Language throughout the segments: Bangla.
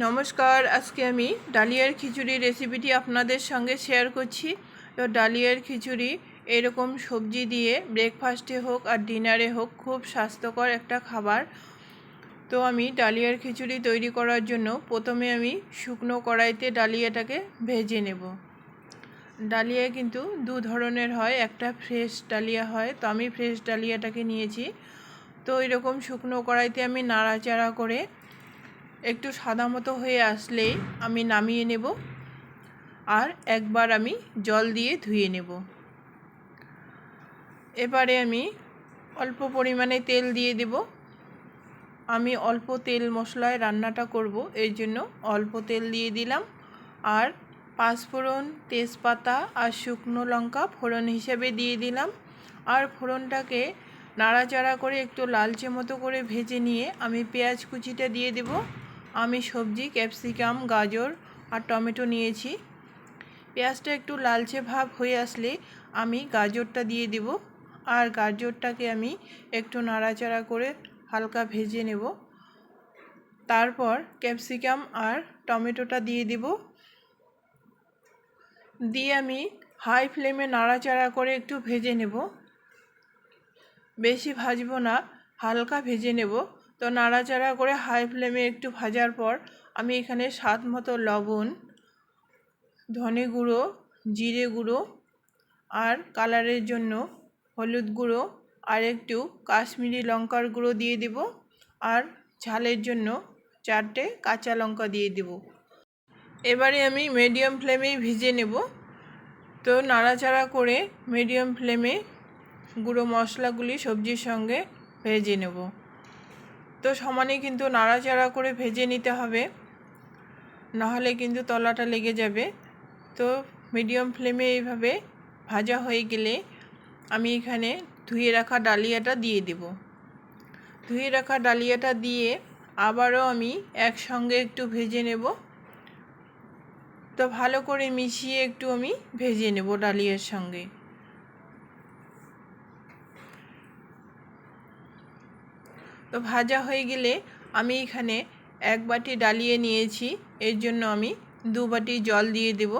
নমস্কার, আজকে আমি ডালিয়ার খিচুড়ি রেসিপিটি আপনাদের সঙ্গে শেয়ার করছি। তো ডালিয়ার খিচুড়ি এরকম সবজি দিয়ে ব্রেকফাস্টে হোক আর ডিনারে হোক খুব স্বাস্থ্যকর একটা খাবার। তো আমি ডালিয়ার খিচুড়ি তৈরি করার জন্য প্রথমে আমি শুকনো কড়াইতে ডালিয়াটাকে ভেজে নেব। ডালিয়া কিন্তু দু ধরনের হয়, একটা ফ্রেশ ডালিয়া হয়। তো আমি ফ্রেশ ডালিয়াটাকে নিয়েছি। তো এরকম শুকনো কড়াইতে আমি নাড়াচাড়া করে একটু সাদা মতো হয়ে আসলেই আমি নামিয়ে নেব আর একবার আমি জল দিয়ে ধুয়ে নেব। এবারে আমি অল্প পরিমাণে তেল দিয়ে দেব। আমি অল্প তেল মশলায় রান্নাটা করব, এর জন্য অল্প তেল দিয়ে দিলাম। আর পাঁচফোড়ন তেজপাতা আর শুকনো লঙ্কা ফোড়ন হিসেবে দিয়ে দিলাম। আর ফোড়নটাকে নাড়াচাড়া করে একটু লালচে মতো করে ভেজে নিয়ে আমি পেঁয়াজ কুচিটা দিয়ে দেবো। আমি সবজি, ক্যাপসিকাম, গাজর আর টমেটো নিয়েছি। পেঁয়াজটা একটু লালচে ভাব হয়ে আসলে আমি গাজরটা দিয়ে দেব আর গাজরটাকে আমি একটু নাড়াচাড়া করে হালকা ভেজে নেব। তারপর ক্যাপসিকাম আর টমেটোটা দিয়ে দেব। দিয়ে আমি হাই ফ্লেমে নাড়াচাড়া করে একটু ভেজে নেব। বেশি ভাজবো না, হালকা ভেজে নেব। তো নাড়াচাড়া করে হাই ফ্লেমে একটু ভাজার পর আমি এখানে স্বাদ মতো লবণ, ধনে গুঁড়ো, জিরে গুঁড়ো আর কালারের জন্য হলুদ গুঁড়ো আর একটু কাশ্মীরি লঙ্কার গুঁড়ো দিয়ে দেব আর ঝালের জন্য চারটে কাঁচা লঙ্কা দিয়ে দেব। এবারে আমি মিডিয়াম ফ্লেমেই ভিজে নেব। তো নাড়াচাড়া করে মিডিয়াম ফ্লেমে গুঁড়ো মশলাগুলি সবজির সঙ্গে ভেজে নেব। তো সমানে কিন্তু নাড়াচাড়া করে ভেজে নিতে হবে। নাহলে কিন্তু তলাটা লেগে যাবে। তো মিডিয়াম ফ্লেমে এইভাবে ভাজা হয়ে গেলে আমি এখানে ধুয়ে রাখা ডালিয়াটা দিয়ে দেব। ধুয়ে রাখা ডালিয়াটা দিয়ে আবারও আমি একসঙ্গে একটু ভেজে নেব। তো ভালো করে মিশিয়ে একটু আমি ভেজে নেব ডালিয়ার সঙ্গে। তো ভাজা হয়ে গেলে আমি এখানে এক বাটি ডালিয়ে নিয়েছি। এর জন্য আমি দু বাটি জল দিয়ে দেব।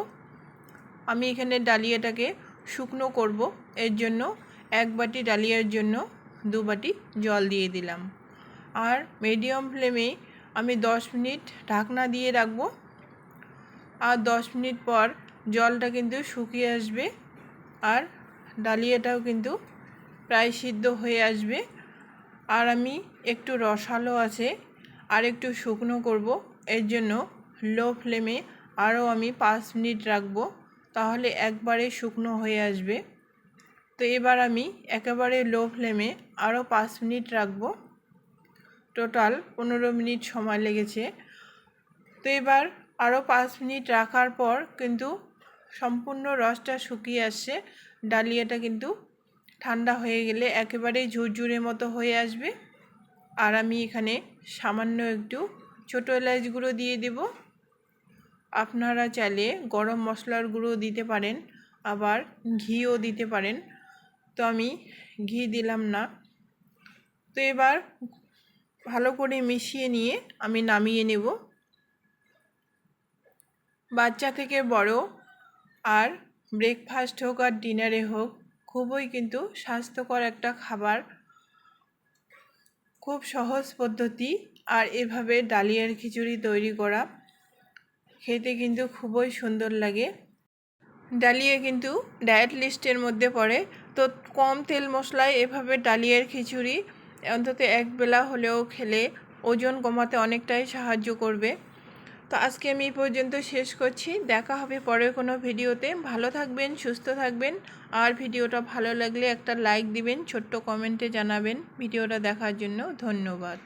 আমি এখানে ডালিয়াটাকে শুকনো করব। এর জন্য এক বাটি ডালিয়ার জন্য দু বাটি জল দিয়ে দিলাম। আর মিডিয়াম ফ্লেমে আমি দশ মিনিট ঢাকনা দিয়ে রাখব। আর দশ মিনিট পর জলটা কিন্তু শুকিয়ে আসবে। আর ডালিয়াটাও কিন্তু প্রায় সিদ্ধ হয়ে আসবে। আর আমি একটু রসালো আছে আর একটু শুকনো করব। এর জন্য লো ফ্লেমে আরও আমি পাঁচ মিনিট রাখব, তাহলে একবারে শুকনো হয়ে আসবে। তো এবার আমি একেবারে লো ফ্লেমে আরও পাঁচ মিনিট রাখব। টোটাল পনেরো মিনিট সময় লেগেছে। তো এবার আরও পাঁচ মিনিট রাখার পর কিন্তু সম্পূর্ণ রসটা শুকিয়ে আসছে, ডালিয়াটা কিন্তু ঠান্ডা হয়ে গেলে একেবারেই ঝুরঝুরে মতো হয়ে আসবে। আর আমি এখানে সামান্য একটু ছোটো এলাচ গুঁড়ো দিয়ে দেব। আপনারা চাইলে গরম মশলার গুঁড়ো দিতে পারেন, আবার ঘিও দিতে পারেন। তো আমি ঘি দিলাম না। তো এবার ভালো করে মিশিয়ে নিয়ে আমি নামিয়ে নেব। বাচ্চা থেকে বড়, আর ব্রেকফাস্ট হোক আর ডিনারে হোক খুবই কিন্তু স্বাস্থ্যকর একটা খাবার। খুব সহজ পদ্ধতি আর এভাবে ডালিয়ার খিচুড়ি তৈরি করা খেতে কিন্তু খুবই সুন্দর লাগে। ডালিয়া কিন্তু ডায়েট লিস্টের মধ্যে পড়ে। তো কম তেল মশলায় এভাবে ডালিয়ার খিচুড়ি অন্তত এক বেলা হলেও খেলে ওজন কমাতে অনেকটাই সাহায্য করবে। তো আজকে আমি এই পর্যন্ত শেষ করছি। দেখা হবে পরের কোনো ভিডিওতে। ভালো থাকবেন, সুস্থ থাকবেন। আর ভিডিওটা ভালো লাগলে একটা লাইক দিবেন, ছোট্ট কমেন্টে জানাবেন। ভিডিওটা দেখার জন্য ধন্যবাদ।